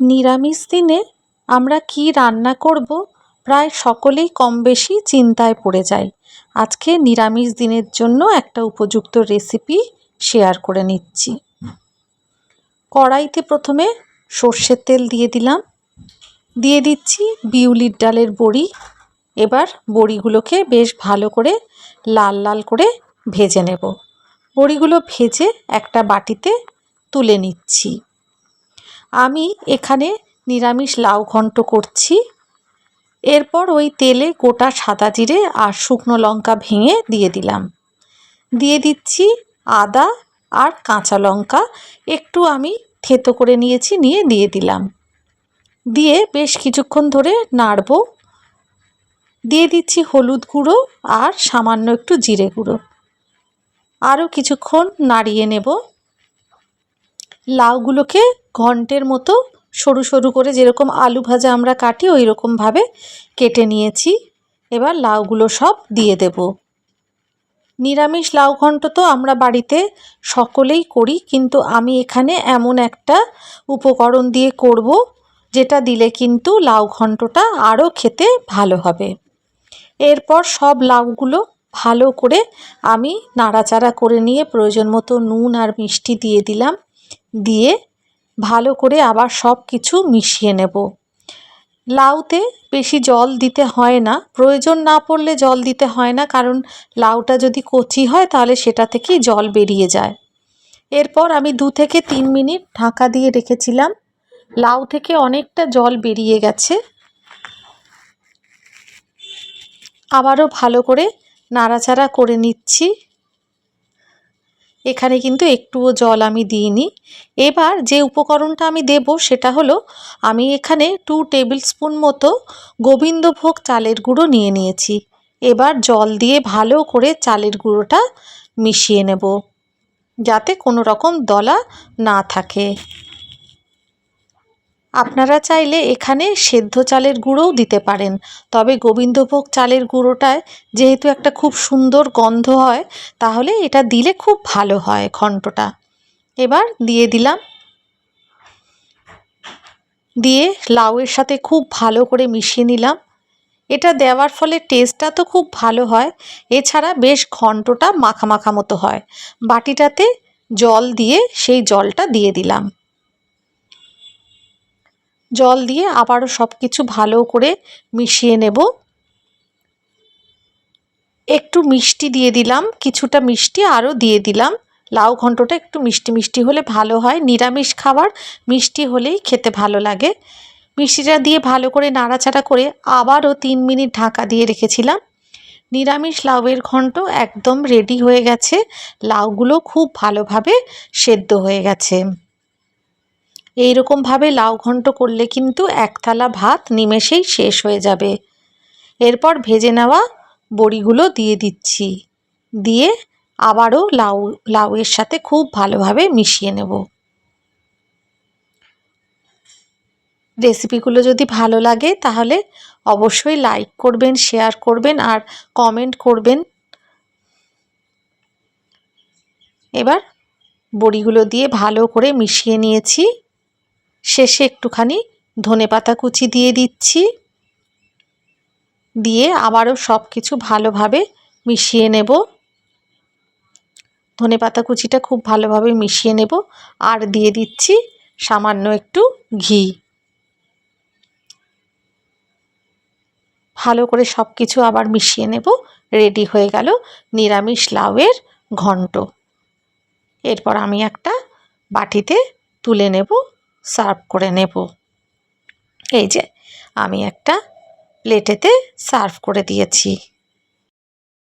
নিরামিষ দিনে আমরা কী রান্না করব প্রায় সকলেই কম বেশি চিন্তায় পড়ে যাই আজকে নিরামিষ দিনের জন্য একটা উপযুক্ত রেসিপি শেয়ার করে নিচ্ছি। কড়াইতে প্রথমে সর্ষের তেল দিয়ে দিলাম। দিয়ে দিচ্ছি বিউলির ডালের বড়ি। এবার বড়িগুলোকে বেশ ভালো করে লাল লাল করে ভেজে নেব। বড়িগুলো ভেজে একটা বাটিতে তুলে নিচ্ছি। আমি এখানে নিরামিষ লাউ ঘন্ট করছি। এরপর ওই তেলে গোটা সাদা জিরে আর শুকনো লঙ্কা ভেঙে দিয়ে দিলাম। দিয়ে দিচ্ছি আদা আর কাঁচা লঙ্কা। একটু আমি থেতো করে নিয়েছি, নিয়ে দিয়ে দিলাম। দিয়ে বেশ কিছুক্ষণ ধরে নাড়ব। দিয়ে দিচ্ছি হলুদ গুঁড়ো আর সামান্য একটু জিরে গুঁড়ো। আরও কিছুক্ষণ নাড়িয়ে নেব। লাউগুলোকে ঘন্টের মতো সরু সরু করে যেরকম আলু ভাজা আমরা কাটি ওই রকমভাবে কেটে নিয়েছি। এবার লাউগুলো সব দিয়ে দেব। নিরামিষ লাউ ঘন্ট তো আমরা বাড়িতে সকলেই করি, কিন্তু আমি এখানে এমন একটা উপকরণ দিয়ে করব, যেটা দিলে কিন্তু লাউ ঘন্টটা আরও খেতে ভালো হবে। এরপর সব লাউগুলো ভালো করে আমি নাড়াচাড়া করে নিয়ে প্রয়োজন মতো নুন আর মিষ্টি দিয়ে দিলাম। দিয়ে ভালো করে আবার সব কিছু মিশিয়ে নেব। লাউতে বেশি জল দিতে হয় না। প্রয়োজন না পড়লে জল দিতে হয় না, কারণ লাউটা যদি কচি হয় তাহলে সেটা থেকেই জল বেরিয়ে যায়। এরপর আমি দু থেকে তিন মিনিট ঢাকা দিয়ে রেখেছিলাম। লাউ থেকে অনেকটা জল বেরিয়ে গেছে। আবারও ভালো করে নাড়াচাড়া করে নিচ্ছি। এখানে কিন্তু একটুও জল আমি দিইনি। এবার যে উপকরণটা আমি দেব সেটা হলো, আমি এখানে টু টেবিল স্পুন মতো গোবিন্দভোগ চালের গুঁড়ো নিয়ে নিয়েছি। এবার জল দিয়ে ভালো করে চালের গুঁড়োটা মিশিয়ে নেব, যাতে কোনো রকম দলা না থাকে। আপনারা চাইলে এখানে সেদ্ধ চালের গুঁড়োও দিতে পারেন। তবে গোবিন্দভোগ চালের গুঁড়োটায় যেহেতু একটা খুব সুন্দর গন্ধ হয়, তাহলে এটা দিলে খুব ভালো হয় ঘন্টটা। এবার দিয়ে দিলাম। দিয়ে লাউয়ের সাথে খুব ভালো করে মিশিয়ে নিলাম। এটা দেওয়ার ফলে টেস্টটা তো খুব ভালো হয়। এছাড়া বেশ ঘন্টটা মাখা মাখা মতো হয়। বাটিটাতে জল দিয়ে সেই জলটা দিয়ে দিলাম। জল দিয়ে আবারও সব কিছু ভালো করে মিশিয়ে নেব। একটু মিষ্টি দিয়ে দিলাম, কিছুটা মিষ্টি আরও দিয়ে দিলাম। লাউ ঘন্টটা একটু মিষ্টি মিষ্টি হলে ভালো হয়, নিরামিষ খাবার মিষ্টি হলেই খেতে ভালো লাগে। মিষ্টিটা দিয়ে ভালো করে নাড়াচাড়া করে আবারও তিন মিনিট ঢাকা দিয়ে রেখেছিলাম। নিরামিষ লাউয়ের ঘন্ট একদম রেডি হয়ে গেছে, লাউগুলো খুব ভালোভাবে সেদ্ধ হয়ে গেছে। এই রকমভাবে লাউ ঘন্ট করলে কিন্তু এক থালা ভাত নিমেষেই শেষ হয়ে যাবে। এরপর ভেজে নেওয়া বড়িগুলো দিয়ে দিচ্ছি। দিয়ে আবারও লাউ, লাউয়ের সাথে খুব ভালোভাবে মিশিয়ে নেব। রেসিপিগুলো যদি ভালো লাগে তাহলে অবশ্যই লাইক করবেন, শেয়ার করবেন আর কমেন্ট করবেন। এবার বড়িগুলো দিয়ে ভালো করে মিশিয়ে নিয়েছি। শেষে একটুখানি ধনে পাতা কুচি দিয়ে দিচ্ছি। দিয়ে আবারও সব কিছু ভালোভাবে মিশিয়ে নেব। ধনে পাতা কুচিটা খুব ভালোভাবে মিশিয়ে নেব। আর দিয়ে দিচ্ছি সামান্য একটু ঘি। ভালো করে সব কিছু আবার মিশিয়ে নেব। রেডি হয়ে গেল নিরামিষ লাউয়ের ঘন্ট। এরপর আমি একটা বাটিতে তুলে নেব। সার্ভ করে নেব। এই যে আমি একটা প্লেটেতে সার্ভ করে দিয়েছি।